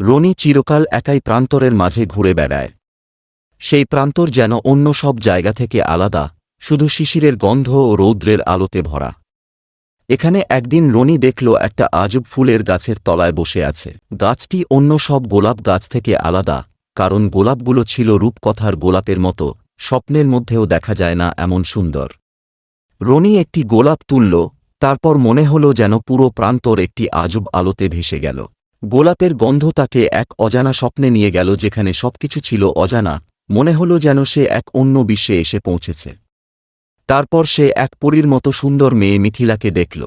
রনি চিরকাল একাই প্রান্তরের মাঝে ঘুরে বেড়ায়। সেই প্রান্তর যেন অন্য সব জায়গা থেকে আলাদা, শুধু শিশিরের গন্ধ ও রৌদ্রের আলোতে ভরা। এখানে একদিন রনি দেখল একটা আজব ফুলের গাছের তলায় বসে আছে। গাছটি অন্য সব গোলাপ গাছ থেকে আলাদা, কারণ গোলাপগুলো ছিল রূপকথার গোলাপের মতো, স্বপ্নের মধ্যেও দেখা যায় না এমন সুন্দর। রনি একটি গোলাপ তুলল, তারপর মনে হল যেন পুরো প্রান্তর একটি আজব আলোতে ভেসে গেল। গোলাপের গন্ধ তাকে এক অজানা স্বপ্নে নিয়ে গেল যেখানে সবকিছু ছিল অজানা, মনে হল যেন সে এক অন্য বিশ্বে এসে পৌঁছেছে। তারপর সে এক পরীর মতো সুন্দর মেয়ে মিথিলাকে দেখল।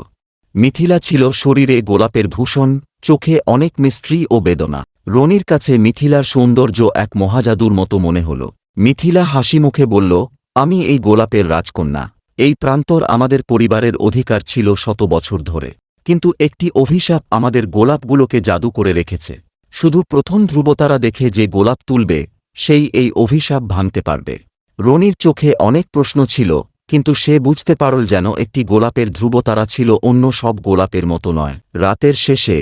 মিথিলা ছিল শরীরে গোলাপের ভূষণ, চোখে অনেক মিস্ট্রি ও বেদনা। রনির কাছে মিথিলার সৌন্দর্য এক মহাজাদুর মতো মনে হল। মিথিলা হাসি মুখে বলল, আমি এই গোলাপের রাজকন্যা। এই প্রান্তর আমাদের পরিবারের অধিকার ছিল শত বছর ধরে। কিন্তু একটি অভিশাপ আমাদের গোলাপগুলোকে জাদু করে রেখেছে। শুধু প্রথম ধ্রুবতারা দেখে যে গোলাপ তুলবে, সেই এই অভিশাপ ভাঙতে পারবে। রনির চোখে অনেক প্রশ্ন ছিল, কিন্তু সে বুঝতে পারল যেন একটি গোলাপের ধ্রুবতারা ছিল অন্য সব গোলাপের মতো নয়। রাতের শেষে,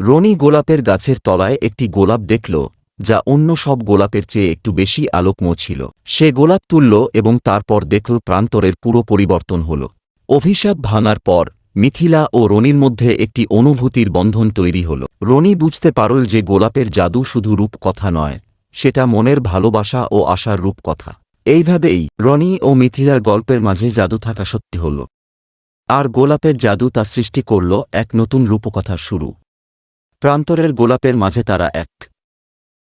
রনি গোলাপের গাছের তলায় একটি গোলাপ দেখল, যা অন্য সব গোলাপের চেয়ে একটু বেশি আলোকম ছিল। সে গোলাপ তুলল এবং তারপর দেখল প্রান্তরের পুরো পরিবর্তন হল। অভিশাপ ভাঙার পর মিথিলা ও রনির মধ্যে একটি অনুভূতির বন্ধন তৈরি হল। রনি বুঝতে পারল যে গোলাপের জাদু শুধু রূপকথা নয়, সেটা মনের ভালোবাসা ও আশার রূপকথা। এইভাবেই রনি ও মিথিলার গল্পের মাঝে জাদু থাকা সত্যি হল। আর গোলাপের জাদু তা সৃষ্টি করল এক নতুন রূপকথার শুরু। প্রান্তরের গোলাপের মাঝে তারা এক।